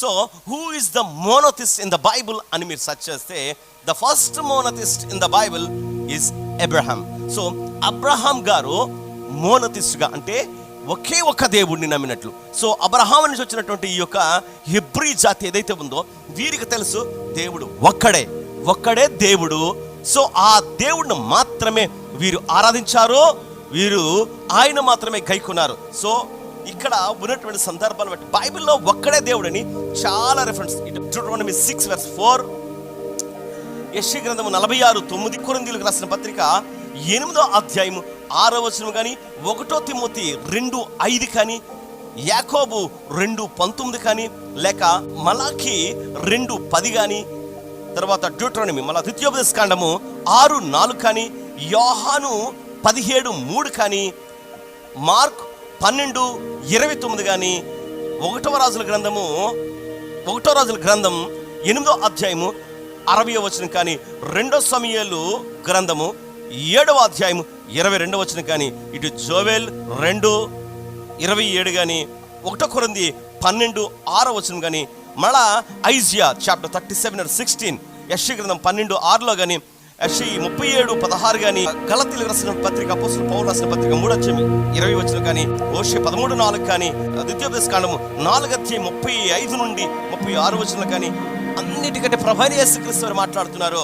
So who is the monotheist in the Bible అని మీరు search చేస్తే the first monotheist in the Bible is Abraham so Abraham గారు మోనోథిస్ట్గా అంటే ఒకే ఒక్క దేవుడిని నమ్మినట్లు. సో అబ్రహాం నుంచి వచ్చినటువంటి ఈ యొక్క హిబ్రీ జాతి ఏదైతే ఉందో వీరికి తెలుసు దేవుడు ఒక్కడే ఒక్కడే దేవుడు. సో ఆ దేవుడిని మాత్రమే వీరు ఆరాధించారు వీరు ఆయన మాత్రమే గైకున్నారు. సో ఇక్కడ ఉన్నటువంటి సందర్భాన్ని బట్టి బైబిల్లో ఒక్కడే దేవుడని చాలా రెఫరెన్స్ ఇటు సిక్స్ వెర్స్ ఫోర్ యశ్య గ్రంథము నలభై ఆరు తొమ్మిది కొరందీలకు రాసిన పత్రిక ఎనిమిదో అధ్యాయము ఆరో వచనం కానీ ఒకటో తిమ్మతి రెండు ఐదు కానీ యాకోబు రెండు పంతొమ్మిది కానీ లేక మలాకి రెండు పది కానీ తర్వాత డ్యూట్రోనమీ మళ్ళా ద్వితీయోపదేశ కాండము ఆరు నాలుగు కానీ యోహాను పదిహేడు మూడు కానీ మార్క్ పన్నెండు ఇరవై తొమ్మిది కానీ ఒకటవ రాజుల గ్రంథము ఒకటో రాజుల గ్రంథం ఎనిమిదో అధ్యాయము అరవై వచనం కానీ రెండో సమయాలు గ్రంథము ఏడవ అధ్యాయము ఇరవై రెండవ వచనం కానీ ఇటు జోవెల్ రెండు ఇరవై ఏడు కానీ ఒకటో కొరంది పన్నెండు ఆరో వచనం కానీ మళ్ళా Isaiah chapter thirty seven sixteen యశ్య గ్రంథం పన్నెండు ఆరులో కానీ యాక్చువల్లీ ముప్పై ఏడు పదహారు కానీ గలతీలు రాసిన పత్రిక అపోసులు పౌరు రాసిన పత్రిక మూడు అధ్యాయం ఇరవై వచ్చిన కానీ ఓషే పదమూడు నాలుగు కానీ ద్వితీయోపదేశ కాండము నాలుగు అధ్యాయం ముప్పై ఐదు నుండి ముప్పై ఆరు వచ్చిన కానీ అన్నిటికంటే ప్రభాని యేసుక్రీస్తు వారు మాట్లాడుతున్నారు.